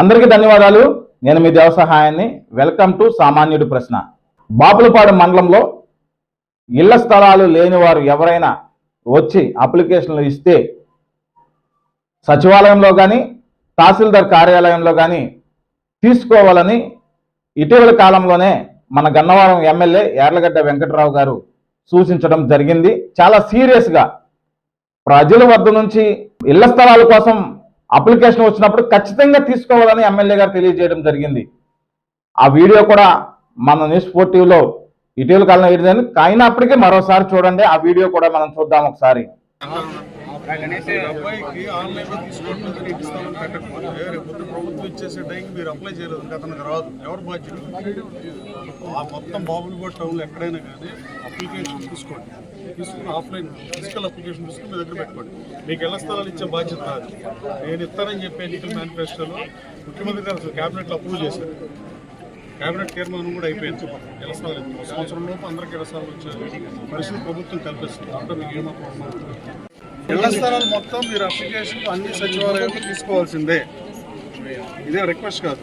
అందరికీ ధన్యవాదాలు. నేను మీ దేవ సహాయాన్ని. వెల్కమ్ టు సామాన్యుడి ప్రశ్న. బాపులపాడు మండలంలో ఇళ్ళ స్థలాలు లేని వారు ఎవరైనా వచ్చి అప్లికేషన్లు ఇస్తే సచివాలయంలో కానీ తహసీల్దార్ కార్యాలయంలో కానీ తీసుకోవాలని ఇటీవల కాలంలోనే మన గన్నవరం ఎమ్మెల్యే యార్లగడ్డ వెంకటరావు గారు సూచించడం జరిగింది. చాలా సీరియస్గా ప్రజల వద్ద నుంచి ఇళ్ళ స్థలాల కోసం అప్లికేషన్ వచ్చినప్పుడు ఖచ్చితంగా తీసుకోవాలని ఎమ్మెల్యే గారు తెలియజేయడం జరిగింది. ఆ వీడియో కూడా మన న్యూస్ ఫోర్టీవ్లో ఇటీవల కాలంలో వేయడం అయినప్పటికీ మరోసారి చూడండి. ఆ వీడియో కూడా మనం చూద్దాం ఒకసారి. అబ్బాయికి ఆన్లైన్లో తీసుకుంటుంది ఇస్తామని పెట్టకపోతే రేపు ప్రభుత్వం ఇచ్చేసే టైంకి మీరు అప్లై చేయలేదు. అతనికి రాదు. ఎవరు బాధ్యత ఆ మొత్తం బాబులపూడి టౌన్లో ఎక్కడైనా కానీ అప్లికేషన్ తీసుకోండి. తీసుకుని ఆఫ్లైన్ ఫిజికల్ అప్లికేషన్ తీసుకుని మీ దగ్గర పెట్టుకోండి. మీకు ఎలా స్థలాలు ఇచ్చే బాధ్యత రాదు. నేను ఇస్తానని చెప్పి ఎన్నికల మేనిఫెస్టోలో ముఖ్యమంత్రి గారు అసలు క్యాబినెట్లో అప్రూవ్ చేశారు. కేబినెట్ తీర్మానం కూడా అయిపోయింది. ఇళ్ళ స్థలాలు సంవత్సరం లోపు అందరికీ ఇళ్ళ స్థలాలు పరిస్థితి ప్రభుత్వం కల్పిస్తుంది. దాంట్లో మీకు ఏమో ఇళ్ళ స్థలాలు మొత్తం మీరు అప్లికేషన్ అన్ని సచివాలయాలు తీసుకోవాల్సిందే. ఇదే రిక్వెస్ట్ కాదు.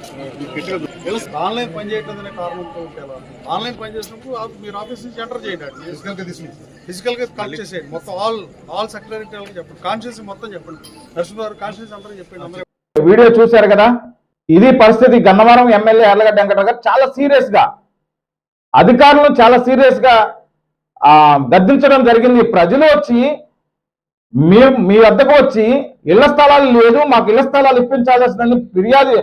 ఆన్లైన్ పని చేయటం అనే కారణంతో? ఆన్లైన్ పని చేసినప్పుడు మీరు ఆఫీస్ నుంచి ఎంటర్ చేయండి ఫిజికల్గా తీసుకుని. ఫిజికల్గా కలెక్ట్ చేసేయండి. మొత్తం ఆల్ ఆల్ సెక్రటరీ చెప్పండి. కాన్షియస్ మొత్తం చెప్పండి. నర్సు గారు కాన్షియస్ అందరూ చెప్పండి. అందరూ వీడియో చూశారు కదా? ఇది పరిస్థితి. గన్నవరం ఎమ్మెల్యే ఎర్లగడ్డ వెంకటరావు గారు చాలా సీరియస్గా అధికారులు చాలా సీరియస్గా ఆ, గద్దించడం జరిగింది. ప్రజలు వచ్చి మీ మీ వద్దకు వచ్చి ఇళ్ళ స్థలాలు లేదు మాకు ఇళ్ళ స్థలాలు ఇప్పించాల్సిందని ఫిర్యాదు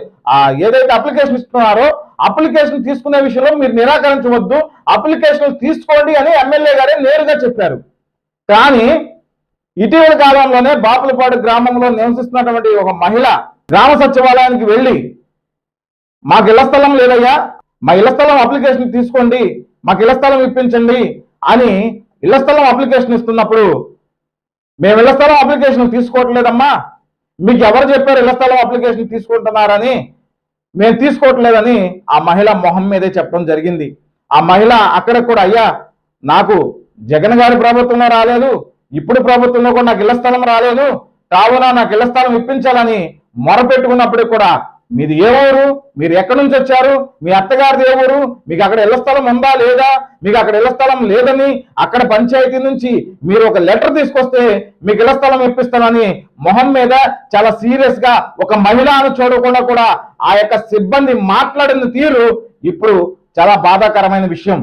ఏదైతే అప్లికేషన్ ఇస్తున్నారో అప్లికేషన్ తీసుకునే విషయంలో మీరు నిరాకరించవద్దు అప్లికేషన్ తీసుకోండి అని ఎమ్మెల్యే గారే నేరుగా చెప్పారు. కానీ ఇటీవల కాలంలోనే బాపులపాడు గ్రామంలో నివసిస్తున్నటువంటి ఒక మహిళ గ్రామ సచివాలయానికి వెళ్ళి మాకు ఇళ్ళ స్థలం లేదయ్యా మా ఇళ్ళ స్థలం అప్లికేషన్ తీసుకోండి మాకు ఇళ్ళ స్థలం ఇప్పించండి అని ఇళ్ళ స్థలం అప్లికేషన్ ఇస్తున్నప్పుడు మేము ఇళ్ళ స్థలం అప్లికేషన్ తీసుకోవట్లేదమ్మా. మీకు ఎవరు చెప్పారు ఇళ్ళ స్థలం అప్లికేషన్ తీసుకుంటున్నారని? మేము తీసుకోవట్లేదని ఆ మహిళ మొహం మీదే చెప్పడం జరిగింది. ఆ మహిళ అక్కడ కూడా అయ్యా నాకు జగన్ గారి ప్రభుత్వంలో రాలేదు. ఇప్పుడు ప్రభుత్వంలో కూడా నాకు ఇళ్ళ స్థలం రాలేదు. కావున నాకు ఇళ్ళ స్థలం ఇప్పించాలని మొరపెట్టుకున్నప్పుడు కూడా మీది ఏ ఊరు? మీరు ఎక్కడి నుంచి వచ్చారు? మీ అత్తగారిది ఏ ఊరు? మీకు అక్కడ ఇళ్ళ స్థలం ఉందా లేదా? మీకు అక్కడ ఇళ్ళ స్థలం లేదని అక్కడ పంచాయతీ నుంచి మీరు ఒక లెటర్ తీసుకొస్తే మీకు ఇళ్ళ స్థలం ఇప్పిస్తానని మొహం మీద చాలా సీరియస్గా ఒక మహిళను చూడకుండా కూడా ఆ యొక్క సిబ్బంది మాట్లాడిన తీరు ఇప్పుడు చాలా బాధాకరమైన విషయం.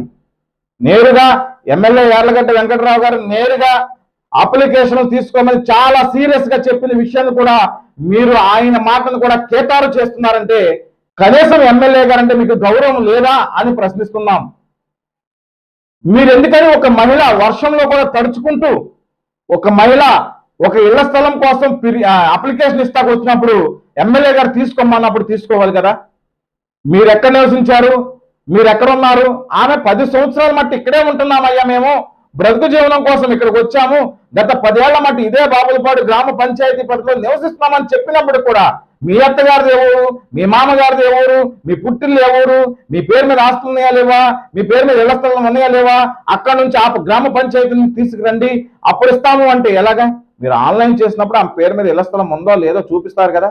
నేరుగా ఎమ్మెల్యే యార్లగడ్డ వెంకటరావు గారు నేరుగా అప్లికేషన్ తీసుకోమని చాలా సీరియస్గా చెప్పిన విషయాన్ని కూడా మీరు ఆయన మాటను కూడా కేటారు చేస్తున్నారంటే కనీసం ఎమ్మెల్యే గారంటే మీకు గౌరవం లేదా అని ప్రశ్నిస్తున్నాం. మీరు ఎందుకని ఒక మహిళ వర్షంలో కూడా తడుచుకుంటూ ఒక మహిళ ఒక ఇళ్ళ స్థలం కోసం పిరి- అప్లికేషన్ ఇస్తాకు వచ్చినప్పుడు ఎమ్మెల్యే గారు తీసుకోమన్నప్పుడు తీసుకోవాలి కదా. మీరు ఎక్కడ నివసించారు? మీరు ఎక్కడ ఉన్నారు ఆమె పది సంవత్సరాలు మట్టి ఇక్కడే ఉంటున్నామయ్యా మేము. బ్రతుకు జీవనం కోసం ఇక్కడికి వచ్చాము. గత పదేళ్ళ మటు ఇదే బాబులపాడు గ్రామ పంచాయతీ పరిధిలో నివసిస్తున్నామని చెప్పినప్పుడు కూడా మీ అత్తగారిది ఎవరు? మీ మామగారిది ఎవరు? మీ పుట్టిల్లు ఎవరు? మీ పేరు మీద ఆస్తులు ఉన్నాయా లేవా? మీ పేరు మీద ఇళ్ళ స్థలం ఉన్నాయా లేవా? అక్కడ నుంచి ఆ గ్రామ పంచాయతీని తీసుకురండి. అప్పుడు ఇస్తాము అంటే ఎలాగా? మీరు ఆన్లైన్ చేసినప్పుడు ఆ పేరు మీద ఇళ్ళ స్థలం ఉందో లేదో చూపిస్తారు కదా.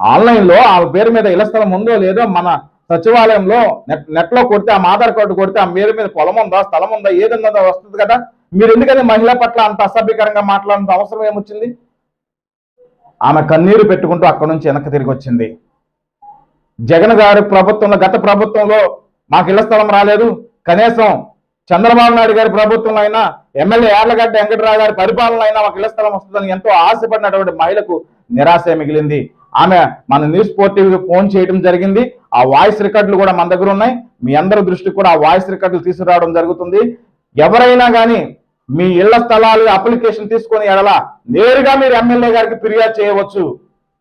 ఆన్లైన్లో ఆ పేరు మీద ఇళ్ళ స్థలం ఉందో లేదో మన సచివాలయంలో నెట్ నెట్లో కొడితే ఆ ఆధార్ కార్డు కొడితే ఆ మీద మీద పొలం ఉందా స్థలం ఉందా ఏదన్నా వస్తుంది కదా. మీరు ఎందుకని మహిళ పట్ల అంత అసభ్యకరంగా మాట్లాడినంత అవసరం ఏమొచ్చింది? ఆమె కన్నీరు పెట్టుకుంటూ అక్కడి నుంచి వెనక్కి తిరిగి వచ్చింది. జగన్ గారి ప్రభుత్వంలో గత ప్రభుత్వంలో మాకు ఇళ్ళ స్థలం రాలేదు. కనీసం చంద్రబాబు నాయుడు గారి ప్రభుత్వంలో అయినా ఎమ్మెల్యే ఏర్లగడ్డ వెంకటరావు గారి పరిపాలన అయినా మాకు ఇళ్ళ స్థలం వస్తుందని ఎంతో ఆశపడినటువంటి మహిళకు నిరాశ మిగిలింది. ఆమె మన న్యూస్ టీవీకి ఫోన్ చేయడం జరిగింది. ఆ వాయిస్ రికార్డులు కూడా మన దగ్గర ఉన్నాయి. మీ అందరి దృష్టికి కూడా ఆ వాయిస్ రికార్డులు తీసుకురావడం జరుగుతుంది. ఎవరైనా కానీ మీ ఇళ్ళ స్థలాలు అప్లికేషన్ తీసుకొని ఎడల నేరుగా మీరు ఎమ్మెల్యే గారికి ఫిర్యాదు చేయవచ్చు.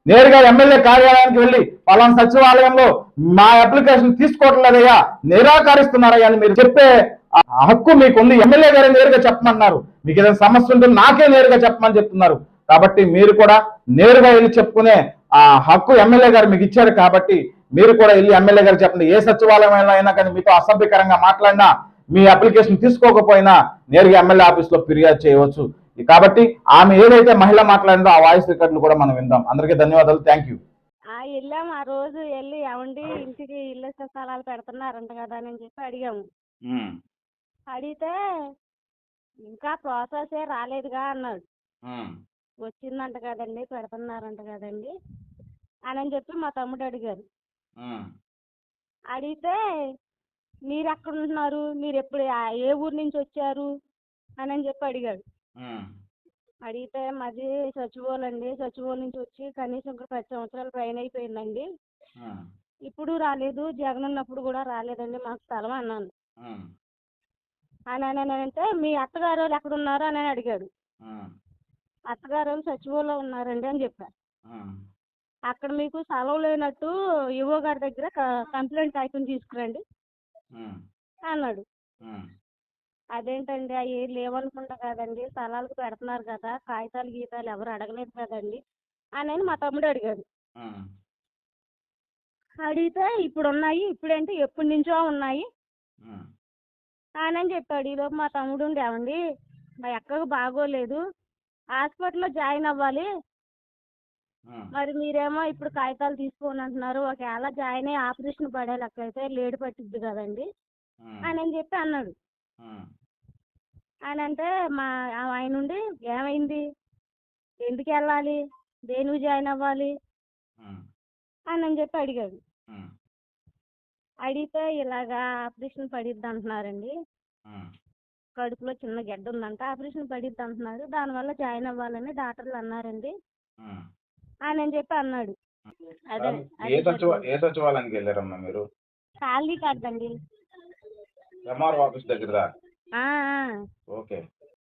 నేరుగా ఎమ్మెల్యే కార్యాలయానికి వెళ్ళి పలానా సచివాలయంలో మా అప్లికేషన్ తీసుకోవట్లేదయ్యా నిరాకరిస్తున్నారయ్యా అని మీరు చెప్పే ఆ హక్కు మీకుంది. ఎమ్మెల్యే గారే నేరుగా చెప్పమన్నారు. మీకు ఏదైనా సమస్య ఉంటే నాకే నేరుగా చెప్పమని చెప్తున్నారు. కాబట్టి మీరు కూడా నేరుగా వెళ్ళి చెప్పుకునే ఆ హక్కు ఎమ్మెల్యే గారు మీకు ఇచ్చారు కాబట్టి మీరు కూడా వెళ్ళి ఎమ్మెల్యే గారు చెప్పండి ఏ సచివాలయం అయినా కానీ మీతో అసభ్యకరంగా మాట్లాడినా మీ అప్లికేషన్ తీసుకోకపోయినా నేరుగా ఎమ్మెల్యే ఆఫీస్లో ఫిర్యాదు చేయవచ్చు. కాబట్టి ఆమె ఏదైతే మహిళ మాట్లాడిందో ఆ వాయిస్ రికార్డులు కూడా మనం విందాం. అందరికీ ధన్యవాదాలు. థ్యాంక్ యూ ఆ వెళ్ళాము ఆ రోజు వెళ్ళి ఏమండి ఇంటికి ఇల్లు స్థలాలు పెడుతున్నారంట కదా అని చెప్పి అడిగాము అడిగితే ఇంకా ప్రాసెస్ ఏ రాలేదుగా అన్నాడు. వచ్చిందంట కదండి పెడుతున్నారంట కదండి అని అని చెప్పి మా తమ్ముడు అడిగారు. అడిగితే మీరు ఎక్కడ ఉంటున్నారు మీరు ఎప్పుడు ఏ ఊరు నుంచి వచ్చారు? అని అని చెప్పి అడిగాడు. అడిగితే మాది సచివోలు అండి. సచివోలు నుంచి వచ్చి కనీసం ఇంకా పది సంవత్సరాలు పైన అయిపోయిందండి. ఇప్పుడు రాలేదు. జగన్ ఉన్నప్పుడు కూడా రాలేదండి మాకు స్థలం అన్నాను. అని అని అని అంటే మీ అత్తగారు వాళ్ళు ఎక్కడ ఉన్నారు అని అని అడిగాడు. అత్తగారు వాళ్ళు సచివోలో ఉన్నారండి అని చెప్పారు. అక్కడ మీకు స్థలం లేనట్టు ఈవో గారి దగ్గర కంప్లైంట్ కాగితం తీసుకురండి అన్నాడు. అదేంటండి అవి లేవనుకుంటా కదండి స్థలాలకు పెడుతున్నారు కదా కాగితాలు గీతాలు ఎవరు అడగలేదు కదండి అని అని మా తమ్ముడు అడిగాడు. అడిగితే ఇప్పుడు ఉన్నాయి ఇప్పుడేంటి ఎప్పటి నుంచో ఉన్నాయి. అని అని చెప్పాడు. ఈలోపు మా తమ్ముడు ఉండి ఏమండి మా అక్కకు బాగోలేదు హాస్పిటల్లో జాయిన్ అవ్వాలి. మరి మీరేమో ఇప్పుడు కాగితాలు తీసుకోని అంటున్నారు. ఒకవేళ జాయిన్ అయ్యి ఆపరేషన్ పడే లెక్క అయితే లేడు పట్టిద్ది కదండి. అని అని చెప్పి అన్నాడు. అని అంటే మా ఆయన ఉండి ఏమైంది? ఎందుకు వెళ్ళాలి? దేనికి జాయిన్ అవ్వాలి? అని అని చెప్పి అడిగాడు. అడిగితే ఇలాగా ఆపరేషన్ పడిద్ది అంటున్నారండి. కడుపులో చిన్న గడ్డ ఉందంట ఆపరేషన్ పడిద్ది అంటున్నారు. దానివల్ల జాయిన్ అవ్వాలని డాక్టర్లు అన్నారండి. అని చెప్పి అన్నాడు. అదే ఏ సచివ ఏ సచివాలయానికి వెళ్ళారమ్మా మీరు? ఖాళీ కాదండి. ఎంఆర్ఓ ఆఫీస్ దగ్గర ఆ, ఆ. ఓకే.